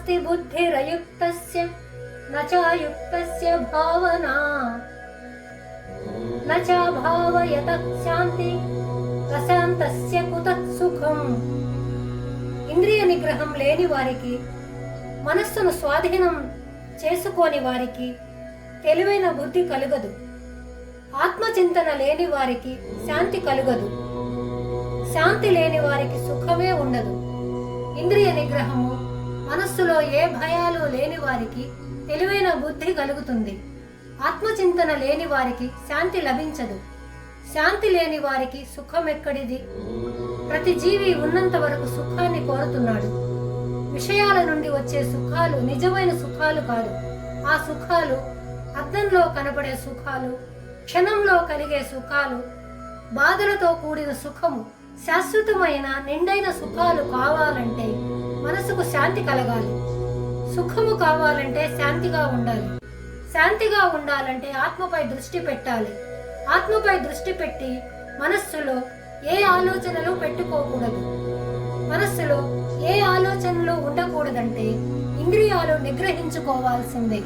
నాస్తి బుద్ధిరయుక్తస్య నచాయుక్తస్య భావనా నచ భావయత శాంతి ప్రశాంతస్య కుతత్ సుఖం ఇంద్రియ నిగ్రహం లేని వారికి మనస్సును స్వాధీనం చేసుకోని వారికి తెలివైన బుద్ధి కలుగదు. ఆత్మచింతన లేని వారికి శాంతి కలుగదు. శాంతి లేని వారికి సుఖమే ఉండదు. ఇంద్రియ నిగ్రహము మనస్సులో ఏ భయాలు లేని వారికి తెలివైన బుద్ధి కలుగుతుంది. ఆత్మచింతన లేని వారికి శాంతి లభించదు. శాంతి లేని వారికి సుఖం ఎక్కడిది? ప్రతి జీవి ఉన్నంత వరకు సుఖాన్ని కోరుతున్నాడు. విషయాల నుండి వచ్చే సుఖాలు నిజమైన సుఖాలు కాదు. ఆ సుఖాలు అద్దంలో కనపడే సుఖాలు క్షణంలో కలిగే సుఖాలు బాధలతో కూడిన సుఖము శాశ్వతమైన నిండైన సుఖాలు కావాలంటే మనసుకు శాంతి కలగాలి. సుఖము కావాలంటే శాంతిగా ఉండాలి. శాంతిగా ఉండాలంటే ఆత్మపై దృష్టి పెట్టాలి. ఆత్మపై దృష్టి పెట్టి మనస్సులో ఏ ఆలోచనలు పెట్టుకోకూడదు. మనస్సులో ఏ ఆలోచనలు ఉండకూడదంటే ఇంద్రియాలు నిగ్రహించుకోవాల్సిందే.